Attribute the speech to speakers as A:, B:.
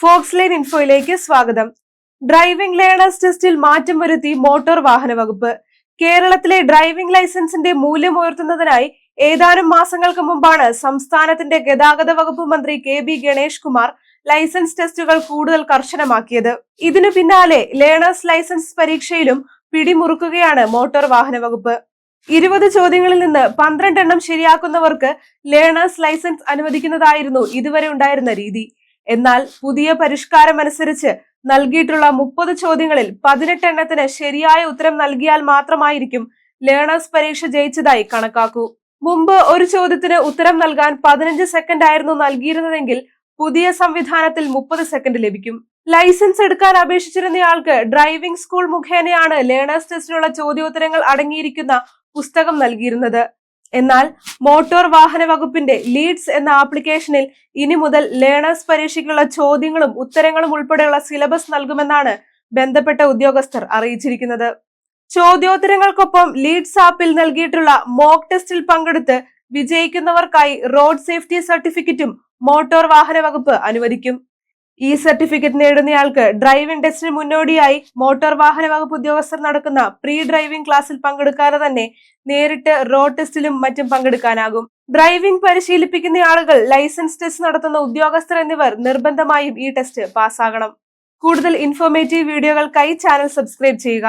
A: Fox line ഇൻഫോയിലേക്ക് സ്വാഗതം. Driving learners ടെസ്റ്റിൽ മാറ്റം വരുത്തി മോട്ടോർ വാഹന വകുപ്പ്. കേരളത്തിലെ ഡ്രൈവിംഗ് ലൈസൻസിന്റെ മൂല്യം ഉയർത്തുന്നതിനായി ഏതാനും മാസങ്ങൾക്ക് മുമ്പാണ് സംസ്ഥാനത്തിന്റെ ഗതാഗത വകുപ്പ് മന്ത്രി K B Ganesh Kumar licence ടെസ്റ്റുകൾ കൂടുതൽ കർശനമാക്കിയത്. ഇതിനു പിന്നാലെ ലേണേഴ്സ് ലൈസൻസ് പരീക്ഷയിലും പിടിമുറുക്കുകയാണ് മോട്ടോർ വാഹന വകുപ്പ്. ഇരുപത് ചോദ്യങ്ങളിൽ നിന്ന് പന്ത്രണ്ടെണ്ണം ശരിയാക്കുന്നവർക്ക് ലേണേഴ്സ് ലൈസൻസ് അനുവദിക്കുന്നതായിരുന്നു ഇതുവരെ ഉണ്ടായിരുന്ന രീതി. എന്നാൽ പുതിയ പരിഷ്കാരം അനുസരിച്ച് നൽകിയിട്ടുള്ള മുപ്പത് ചോദ്യങ്ങളിൽ പതിനെട്ടെണ്ണത്തിന് ശരിയായ ഉത്തരം നൽകിയാൽ മാത്രമായിരിക്കും ലേണേഴ്സ് പരീക്ഷ ജയിച്ചതായി കണക്കാക്കൂ. മുമ്പ് ഒരു ചോദ്യത്തിന് ഉത്തരം നൽകാൻ പതിനഞ്ച് സെക്കൻഡ് ആയിരുന്നു നൽകിയിരുന്നതെങ്കിൽ പുതിയ സംവിധാനത്തിൽ മുപ്പത് സെക്കൻഡ് ലഭിക്കും. ലൈസൻസ് എടുക്കാൻ അപേക്ഷിച്ചിരുന്നയാൾക്ക് ഡ്രൈവിംഗ് സ്കൂൾ മുഖേനയാണ് ലേണേഴ്സ് ടെസ്റ്റിനുള്ള ചോദ്യോത്തരങ്ങൾ അടങ്ങിയിരിക്കുന്ന പുസ്തകം നൽകിയിരുന്നത്. എന്നാൽ മോട്ടോർ വാഹന വകുപ്പിന്റെ ലീഡ്സ് എന്ന ആപ്ലിക്കേഷനിൽ ഇനി മുതൽ ലേണേഴ്സ് പരീക്ഷയ്ക്കുള്ള ചോദ്യങ്ങളും ഉത്തരങ്ങളും ഉൾപ്പെടെയുള്ള സിലബസ് നൽകുമെന്നാണ് ബന്ധപ്പെട്ട ഉദ്യോഗസ്ഥർ അറിയിച്ചിരിക്കുന്നത്. ചോദ്യോത്തരങ്ങൾക്കൊപ്പം ലീഡ്സ് ആപ്പിൽ നൽകിയിട്ടുള്ള മോക്ക് ടെസ്റ്റിൽ പങ്കെടുത്ത് വിജയിക്കുന്നവർക്കായി റോഡ് സേഫ്റ്റി സർട്ടിഫിക്കറ്റും മോട്ടോർ വാഹന വകുപ്പ് അനുവദിക്കും. ഈ സർട്ടിഫിക്കറ്റ് നേടുന്നയാൾക്ക് ഡ്രൈവിംഗ് ടെസ്റ്റിന് മുന്നോടിയായി മോട്ടോർ വാഹന വകുപ്പ് ഉദ്യോഗസ്ഥർ നടക്കുന്ന പ്രീ ഡ്രൈവിംഗ് ക്ലാസ്സിൽ പങ്കെടുക്കാതെ തന്നെ നേരിട്ട് റോഡ് ടെസ്റ്റിലും മറ്റും പങ്കെടുക്കാനാകും. ഡ്രൈവിംഗ് പരിശീലിപ്പിക്കുന്ന ആളുകൾ ലൈസൻസ് ടെസ്റ്റ് നടത്തുന്ന ഉദ്യോഗസ്ഥർ എന്നിവർ നിർബന്ധമായും ഈ ടെസ്റ്റ് പാസ്സാകണം കൂടുതൽ ഇൻഫോർമേറ്റീവ് വീഡിയോകൾക്കായി ചാനൽ സബ്സ്ക്രൈബ് ചെയ്യുക.